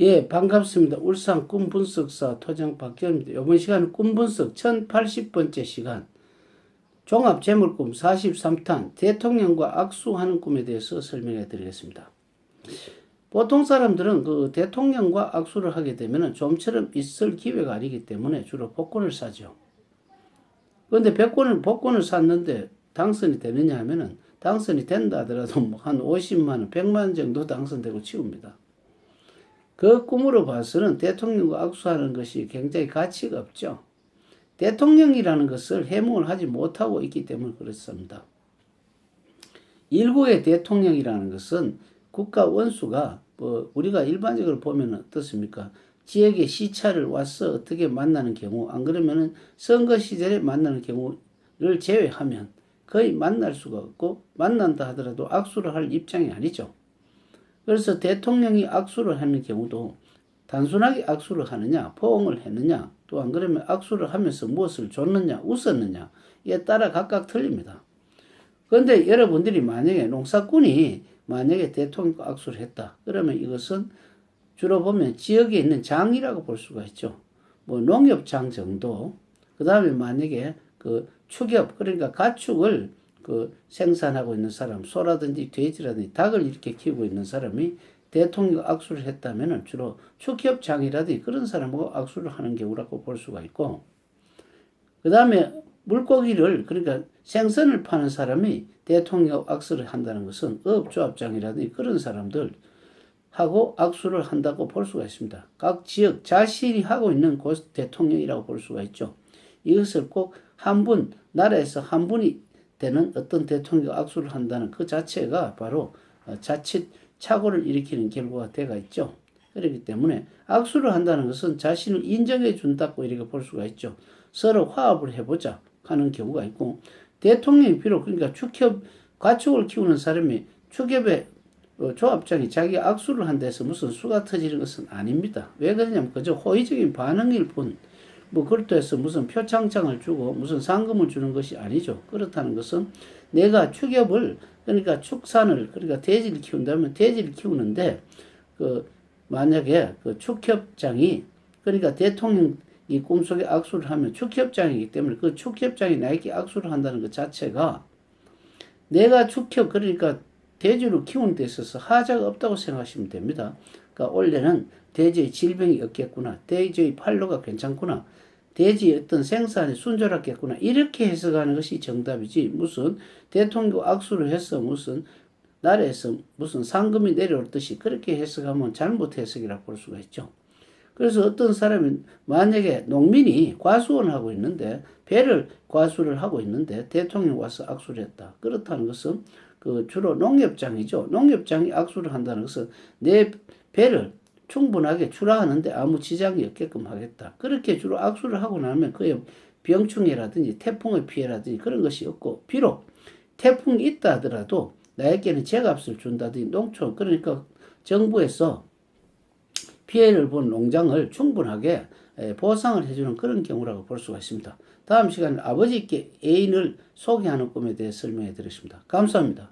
예, 반갑습니다. 울산 꿈분석사 토장 박경입니다. 이번 시간은 꿈분석 1080번째 시간 종합재물꿈 43탄 대통령과 악수하는 꿈에 대해서 설명해 드리겠습니다. 보통 사람들은 그 대통령과 악수를 하게 되면 좀처럼 있을 기회가 아니기 때문에 주로 복권을 사죠. 그런데 백권을, 복권을 샀는데 당선이 되느냐 하면은 당선이 된다 하더라도 뭐한 50만 원, 100만 원 정도 당선되고 치웁니다. 그 꿈으로 봐서는 대통령과 악수하는 것이 굉장히 가치가 없죠. 대통령이라는 것을 해몽을 하지 못하고 있기 때문에 그렇습니다. 일국의 대통령이라는 것은 국가 원수가 뭐 우리가 일반적으로 보면 어떻습니까? 지역에 시차를 와서 어떻게 만나는 경우 안 그러면은 선거 시절에 만나는 경우를 제외하면 거의 만날 수가 없고 만난다 하더라도 악수를 할 입장이 아니죠. 그래서 대통령이 악수를 하는 경우도 단순하게 악수를 하느냐, 포옹을 했느냐, 또 안 그러면 악수를 하면서 무엇을 줬느냐, 웃었느냐, 이에 따라 각각 틀립니다. 그런데 여러분들이 만약에 농사꾼이 만약에 대통령과 악수를 했다. 그러면 이것은 주로 보면 지역에 있는 장이라고 볼 수가 있죠. 뭐 농협장 정도. 그 다음에 만약에 그 축협, 그러니까 가축을 그 생산하고 있는 사람, 소라든지 돼지라든지 닭을 이렇게 키우고 있는 사람이 대통령 악수를 했다면은 주로 축협장이라든지 그런 사람하고 악수를 하는 경우라고 볼 수가 있고, 그 다음에 물고기를 그러니까 생선을 파는 사람이 대통령 악수를 한다는 것은 어업조합장이라든지 그런 사람들 하고 악수를 한다고 볼 수가 있습니다. 각 지역 자신이 하고 있는 곳 대통령이라고 볼 수가 있죠. 이것을 꼭 한 분, 나라에서 한 분이 되는 어떤 대통령 악수를 한다는 그 자체가 바로 어, 자칫 착오를 일으키는 결과가 되가 있죠. 그렇기 때문에 악수를 한다는 것은 자신을 인정해 준다고 이렇게 볼 수가 있죠. 서로 화합을 해보자 하는 경우가 있고 대통령이 비록 그러니까 축협 가축을 키우는 사람이 축협의 어, 조합장이 자기 악수를 한다 해서 무슨 수가 터지는 것은 아닙니다. 왜 그러냐면 그저 호의적인 반응일 뿐. 뭐 그렇다 해서 무슨 표창장을 주고 무슨 상금을 주는 것이 아니죠. 그렇다는 것은 내가 축협을 그러니까 축산을 그러니까 돼지를 키운다면 돼지를 키우는데 그 만약에 그 축협장이 그러니까 대통령 이 꿈속에 악수를 하면 축협장이기 때문에 그 축협장이 나에게 악수를 한다는 것 자체가 내가 축협 그러니까 돼지를 키우는 데 있어서 하자가 없다고 생각하시면 됩니다. 그러니까 원래는 돼지의 질병이 없겠구나. 돼지의 팔로가 괜찮구나. 돼지의 어떤 생산이 순조롭겠구나. 이렇게 해석하는 것이 정답이지. 무슨 대통령 악수를 해서 무슨 나라에서 무슨 상금이 내려올 듯이 그렇게 해석하면 잘못 해석이라고 볼 수가 있죠. 그래서 어떤 사람이 만약에 농민이 과수원을 하고 있는데 배를 과수를 하고 있는데 대통령 와서 악수를 했다. 그렇다는 것은 그 주로 농협장이죠. 농협장이 악수를 한다는 것은 내 배를 충분하게 출하하는데 아무 지장이 없게끔 하겠다. 그렇게 주로 악수를 하고 나면 그의 병충해라든지 태풍의 피해라든지 그런 것이 없고 비록 태풍이 있다 하더라도 나에게는 제값을 준다든지 농촌 그러니까 정부에서 피해를 본 농장을 충분하게 에, 보상을 해주는 그런 경우라고 볼 수가 있습니다. 다음 시간에 아버지께 애인을 소개하는 꿈에 대해 설명해 드리겠습니다. 감사합니다.